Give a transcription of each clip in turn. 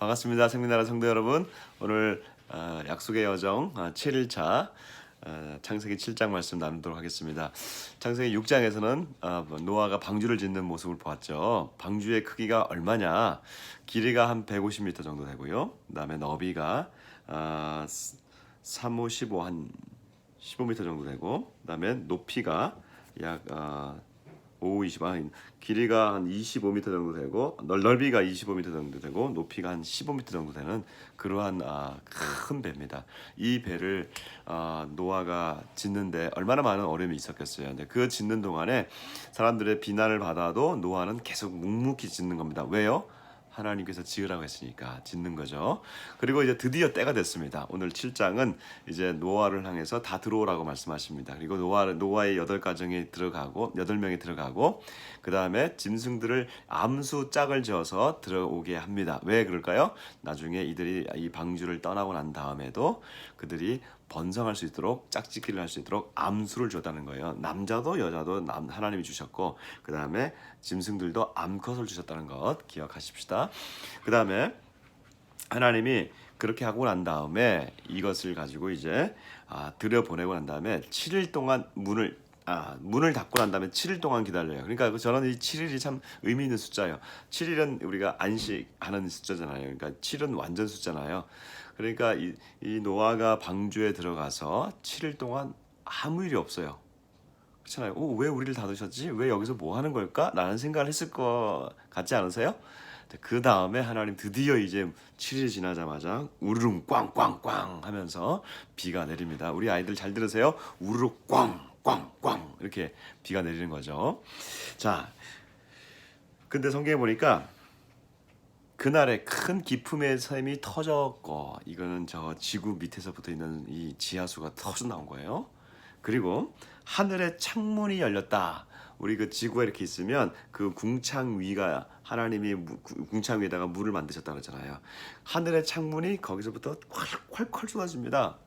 반갑습니다. 생민나라 성도 여러분. 오늘 어, 약속의 여정 어, 7일차 어, 창세기 7장 말씀 나누도록 하겠습니다. 창세기 6장에서는 어, 노아가 방주를 짓는 모습을 보았죠. 방주의 크기가 얼마냐? 길이가 한 150m 정도 되고요. 그다음에 너비가 어, 3, 5, 15, 한 15m 정도 되고 그다음에 높이가 약 어, 5, 20, 아, 길이가 한 25m 정도 되고 넓, 넓이가 25m 정도 되고 높이가 한 15m 정도 되는 그러한 아, 큰 배입니다. 이 배를 아, 노아가 짓는데 얼마나 많은 어려움이 있었겠어요. 근데 그 짓는 동안에 사람들의 비난을 받아도 노아는 계속 묵묵히 짓는 겁니다. 왜요? 하나님께서 지으라고 했으니까 짓는 거죠. 그리고 이제 드디어 때가 됐습니다. 오늘 7장은 이제 노아를 향해서 다 들어오라고 말씀하십니다. 그리고 노아 노아의 여덟 가정이 들어가고 여덟 명이 들어가고 그 다음에 짐승들을 암수 짝을 지어서 들어오게 합니다. 왜 그럴까요? 나중에 이들이 이 방주를 떠나고 난 다음에도 그들이 번성할 수 있도록 짝짓기를 할 수 있도록 암수를 줬다는 거예요. 남자도 여자도 남, 하나님이 주셨고 그 다음에 짐승들도 암컷을 주셨다는 것 기억하십시다. 그 다음에 하나님이 그렇게 하고 난 다음에 이것을 가지고 이제 아, 들여 보내고 난 다음에 7일 동안 문을 아, 문을 닫고 난 다음에 7일 동안 기다려요. 그러니까 저는 이 7일이 참 의미 있는 숫자예요. 7일은 우리가 안식하는 숫자잖아요. 그러니까 7은 완전 숫자잖아요. 그러니까 이, 이 노아가 방주에 들어가서 7일 동안 아무 일이 없어요. 그렇잖아요. 오, 왜 우리를 닫으셨지? 왜 여기서 뭐 하는 걸까? 라는 생각을 했을 것 같지 않으세요? 그 다음에 하나님 드디어 이제 7일이 지나자마자 우르릉 꽝꽝꽝 하면서 비가 내립니다. 우리 아이들 잘 들으세요. 우르르 꽝 꽝꽝 이렇게 비가 내리는 거죠. 자, 근데 성경에 보니까 그날에 큰 기품의 샘이 터졌고 이거는 저 지구 밑에서 붙어 있는 이 지하수가 터져 나온 거예요. 그리고 하늘의 창문이 열렸다. 우리 그 지구가 이렇게 있으면 그 궁창 위가 하나님이 궁창 위에다가 물을 만드셨다 그러잖아요. 하늘의 창문이 거기서부터 콸콸콸 쏟아집니다.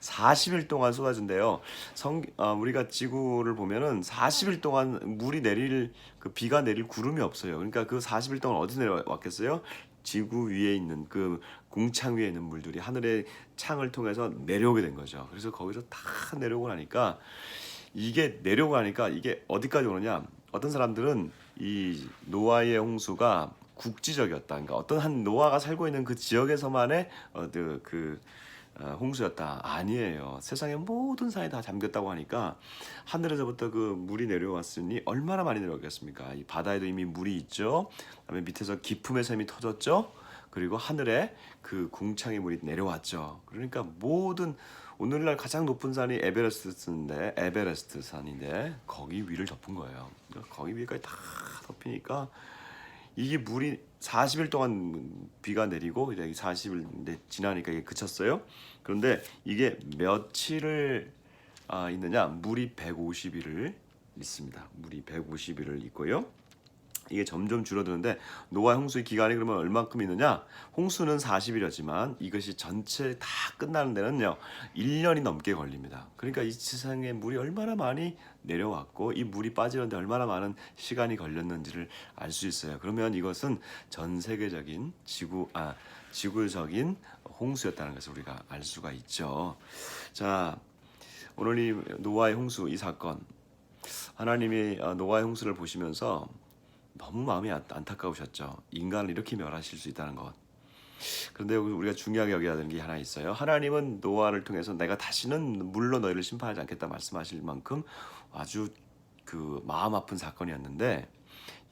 40일 동안 쏟아진대요. 성 아, 우리가 지구를 보면은 40일 동안 물이 내릴 그 비가 내릴 구름이 없어요. 그러니까 그 40일 동안 어디 내려왔겠어요? 지구 위에 있는 그 궁창 위에 있는 물들이 하늘의 창을 통해서 내려오게 된 거죠. 그래서 거기서 다 내려오고 나니까 이게 내려오고 나니까 이게 어디까지 오느냐? 어떤 사람들은 이 노아의 홍수가 국지적이었다. 그러니까 어떤 한 노아가 살고 있는 그 지역에서만의 어, 그, 그 어, 홍수였다. 아니에요. 세상의 모든 산이 다 잠겼다고 하니까 하늘에서부터 그 물이 내려왔으니 얼마나 많이 내려오겠습니까? 이 바다에도 이미 물이 있죠. 그다음에 밑에서 기품의 샘이 터졌죠. 그리고 하늘에 그 궁창의 물이 내려왔죠. 그러니까 모든 오늘날 가장 높은 산이 에베레스트인데 에베레스트 산인데 거기 위를 덮은 거예요. 그러니까 거기 위까지 다 덮이니까 이게 물이 40일 동안 비가 내리고 이제 40일 지나니까 이게 그쳤어요. 그런데 이게 며칠을 아, 있느냐? 물이 150일을 있습니다. 물이 150일을 있고요. 이게 점점 줄어드는데 노아 홍수의 기간이 그러면 얼만큼 있느냐? 홍수는 40일이었지만 이것이 전체 다 끝나는 데는요. 1년이 넘게 걸립니다. 그러니까 이 세상에 물이 얼마나 많이 내려왔고 이 물이 빠지는데 얼마나 많은 시간이 걸렸는지를 알 수 있어요. 그러면 이것은 전 세계적인 지구 아 지구적인 홍수였다는 것을 우리가 알 수가 있죠. 자, 오늘 이 노아의 홍수 이 사건 하나님이 어, 노아의 홍수를 보시면서 너무 마음이 안- 안타까우셨죠. 인간을 이렇게 멸하실 수 있다는 것. 그런데 우리가 중요하게 여겨야 되는 게 하나 있어요. 하나님은 노아를 통해서 내가 다시는 물로 너희를 심판하지 않겠다 말씀하실 만큼 아주 그 마음 아픈 사건이었는데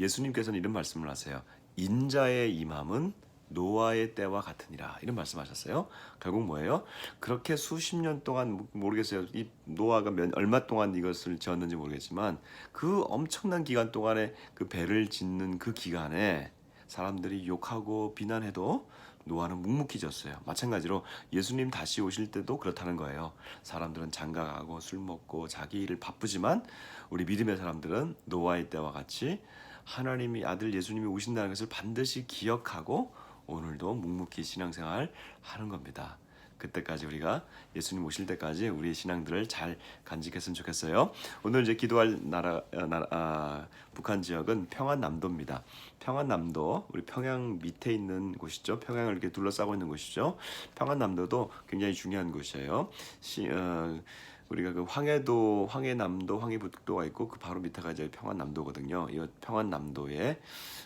예수님께서는 이런 말씀을 하세요. 인자의 임함은 노아의 때와 같으니라 이런 말씀하셨어요. 결국 뭐예요? 그렇게 수십 년 동안 모르겠어요. 이 노아가 몇, 얼마 동안 이것을 지었는지 모르겠지만 그 엄청난 기간 동안에 그 배를 짓는 그 기간에 사람들이 욕하고 비난해도 노아는 묵묵히 졌어요. 마찬가지로 예수님 다시 오실 때도 그렇다는 거예요. 사람들은 장가가고 술 먹고 자기 일을 바쁘지만 우리 믿음의 사람들은 노아의 때와 같이 하나님이 아들 예수님이 오신다는 것을 반드시 기억하고 오늘도 묵묵히 신앙생활 하는 겁니다. 그때까지 우리가 예수님 오실 때까지 우리의 신앙들을 잘 간직했으면 좋겠어요. 오늘 이제 기도할 나라, 어, 나라 아, 북한 지역은 평안남도입니다. 평안남도 우리 평양 밑에 있는 곳이죠. 평양을 이렇게 둘러싸고 있는 곳이죠. 평안남도도 굉장히 중요한 곳이에요. 시, 어, 우리가 그 황해도, 황해남도, 황해북도가 있고 그 바로 밑에가 이제 평안남도거든요. 이 평안남도에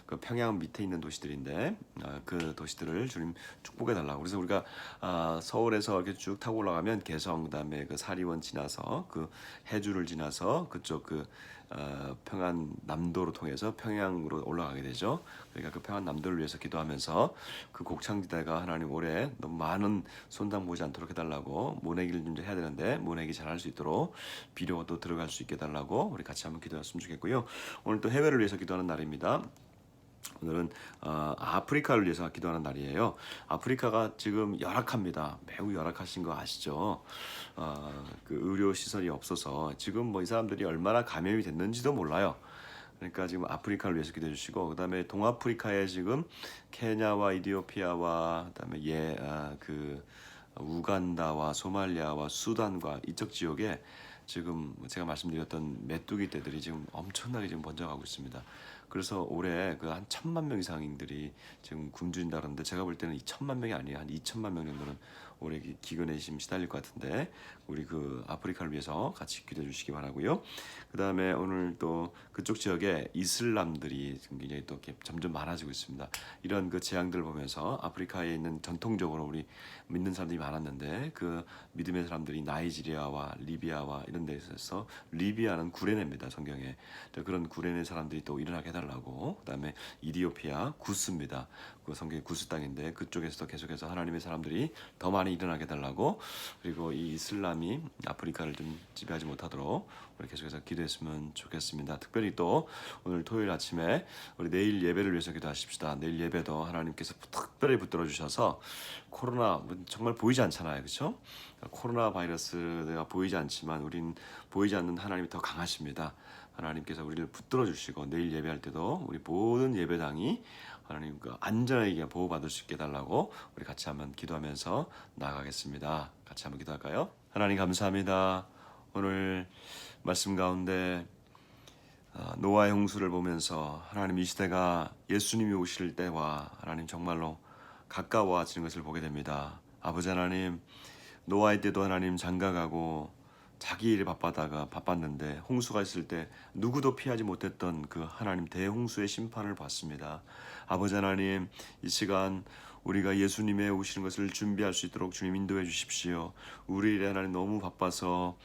그 평양 밑에 있는 도시들인데 아, 그 도시들을 주님 축복해 달라고. 그래서 우리가 아, 서울에서 이렇게 쭉 타고 올라가면 개성 그다음에 그 사리원 지나서 그 해주를 지나서 그쪽 그 어, 평안 남도로 통해서 평양으로 올라가게 되죠. 그러니까 그 평안 남도를 위해서 기도하면서 그 곡창지대가 하나님 올해 너무 많은 손당 보지 않도록 해달라고 모내기를 좀 해야 되는데 모내기 잘할 수 있도록 비료도 들어갈 수 있게 해달라고 우리 같이 한번 기도했으면 좋겠고요. 오늘 또 해외를 위해서 기도하는 날입니다. 오늘은 어, 아프리카를 위해서 기도하는 날이에요. 아프리카가 지금 열악합니다. 매우 열악하신 거 아시죠? 어, 그 의료 시설이 없어서 지금 뭐 이 사람들이 얼마나 감염이 됐는지도 몰라요. 그러니까 지금 아프리카를 위해서 기도해 주시고 그다음에 동아프리카에 지금 케냐와 이디오피아와 그다음에 예그 우간다와 소말리아와 수단과 이쪽 지역에 지금 제가 말씀드렸던 메뚜기 떼들이 지금 엄청나게 지금 번져가고 있습니다. 그래서 올해 그 한 천만 명 이상들이 지금 굶주린다 그러는데 제가 볼 때는 이 천만 명이 아니에요. 한 이천만 명 정도는 기- 기근에 지금 시달릴 것 같은데 우리 그 아프리카를 위해서 같이 기도해 주시기 바라고요. 그 다음에 오늘 또 그쪽 지역에 이슬람들이 굉장히 또 점점 많아지고 있습니다. 이런 그 재앙들을 보면서 아프리카에 있는 전통적으로 우리 믿는 사람들이 많았는데 그 믿음의 사람들이 나이지리아와 리비아와 이런 데서 리비아는 구레네입니다 성경에 또 그런 구레네 사람들이 또 일어나게 해달라고 그다음에 이디오피아 구스입니다 그 성경이 구스 땅인데 그쪽에서도 계속해서 하나님의 사람들이 더 많이 일어나게 해달라고 그리고 이 이슬람이 아프리카를 좀 지배하지 못하도록 우리 계속해서 기도했으면 좋겠습니다. 특별히 또 오늘 토요일 아침에 우리 내일 예배를 위해서 기도하십시다. 내일 예배도 하나님께서 특별히 붙들어 주셔서 코로나 뭐 정말 보이지 않잖아요, 그렇죠? 코로나 바이러스가 보이지 않지만 우린 보이지 않는 하나님이 더 강하십니다. 하나님께서 우리를 붙들어 주시고 내일 예배할 때도 우리 모든 예배당이 하나님과 안전하게 보호받을 수 있게 해달라고 우리 같이 한번 기도하면서 나가겠습니다. 같이 한번 기도할까요? 하나님 감사합니다. 오늘 말씀 가운데 아, 노아의 홍수를 보면서 하나님 이 시대가 예수님이 오실 때와 하나님 정말로 가까워지는 것을 보게 됩니다. 아버지 하나님 노아의 때도 하나님 장가가고 자기 일에 바빠다가 바빴는데 홍수가 있을 때 누구도 피하지 못했던 그 하나님 대홍수의 심판을 받습니다. 아버지 하나님 이 시간 우리가 예수님의 오시는 것을 준비할 수 있도록 주님 인도해 주십시오. 우리 일에 하나님 너무 바빠서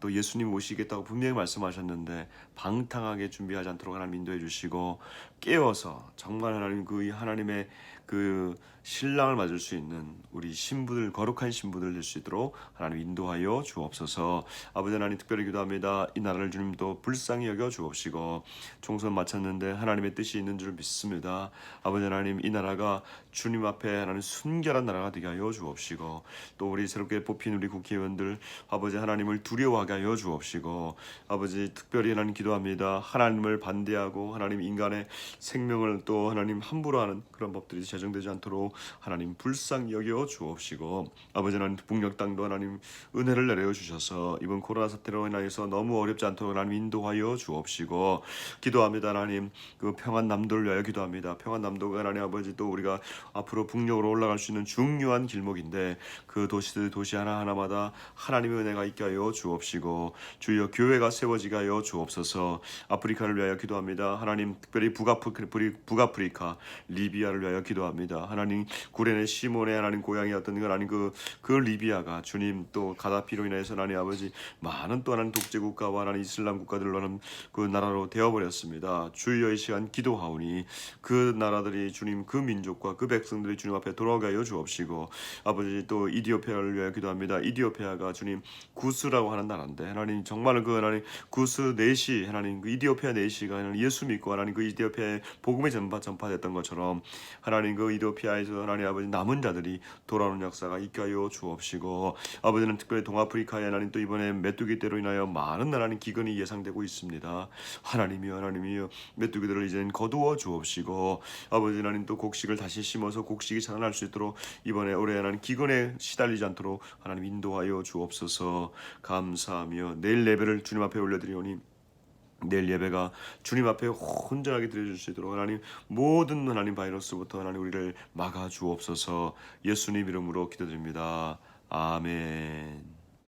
또 예수님 오시겠다고 분명히 말씀하셨는데 방탕하게 준비하지 않도록 하나님 인도해 주시고 깨워서 정말 하나님 그 하나님의 그 신랑을 맞을 수 있는 우리 신부들 거룩한 신부들 될 수 있도록 하나님 인도하여 주옵소서. 아버지 하나님 특별히 기도합니다. 이 나라를 주님도 불쌍히 여겨 주옵시고 총선 마쳤는데 하나님의 뜻이 있는 줄 믿습니다. 아버지 하나님 이 나라가 주님 앞에 하나님 순결한 나라가 되게 하여 주옵시고 또 우리 새롭게 뽑힌 우리 국회의원들 아버지 하나님을 두려워하게 하여 주옵시고 아버지 특별히 하나님 기도합니다. 하나님을 반대하고 하나님 인간의 생명을 또 하나님 함부로 하는 그런 법들이 제정되지 않도록 하나님 불쌍히 여겨 주옵시고 아버지 하나님 북녘 땅도 하나님 은혜를 내려 주셔서 이번 코로나 사태로 인하여서 너무 어렵지 않도록 하나님 인도하여 주옵시고 기도합니다 하나님. 그 평안 남도를 위하여 기도합니다. 평안 남도가 하나님 아버지 또 우리가 앞으로 북녘으로 올라갈 수 있는 중요한 길목인데 그 도시들 도시 하나 하나마다 하나님의 은혜가 있게 하여 주옵시고 주여 교회가 세워지게 하여 주옵소서. 아프리카를 위하여 기도합니다. 하나님 특별히 북아프리, 북아프리카 리비아를 위하여 기도 합니다. 하나님 구레네 시몬의 하나님 고향이었던 그 하나님 그, 그 리비아가 주님 또 가다피로 인해서 하나님 아버지 많은 또 하나님 독재 국가와 하나님 이슬람 국가들로 하는 그 나라로 되어버렸습니다. 주여 이 시간 기도하오니 그 나라들이 주님 그 민족과 그 백성들이 주님 앞에 돌아가게 하여 주옵시고 아버지 또 이디오피아를 위하여 기도합니다. 이디오피아가 주님 구스라고 하는 나라인데 하나님 정말 그 하나님 구스 내시 하나님 그 이디오피아 내시가 하나님 예수 믿고 하나님 그 이디오피아의 복음이 전파 전파됐던 것처럼 하나님 하나님 그 이도피아에서 하나님 아버지 남은 자들이 돌아오는 역사가 하여 주옵시고 아버지는 특별히 동아프리카에 하나님 또 이번에 메뚜기 때로 인하여 많은 하나님 기근이 예상되고 있습니다. 하나님이여 하나님이여 메뚜기들을 이제는 거두어 주옵시고 아버지 하나님 또 곡식을 다시 심어서 곡식이 자라날 수 있도록 이번에 올해 하나님 기근에 시달리지 않도록 하나님 인도하여 주옵소서 감사하며 내일 예배를 주님 앞에 올려드리오니 내일 예배가 주님 앞에 수 있도록 하나님 모든 하나님 바이러스부터 하나님 우리를 막아 주옵소서 예수님 이름으로 기도드립니다. 아멘.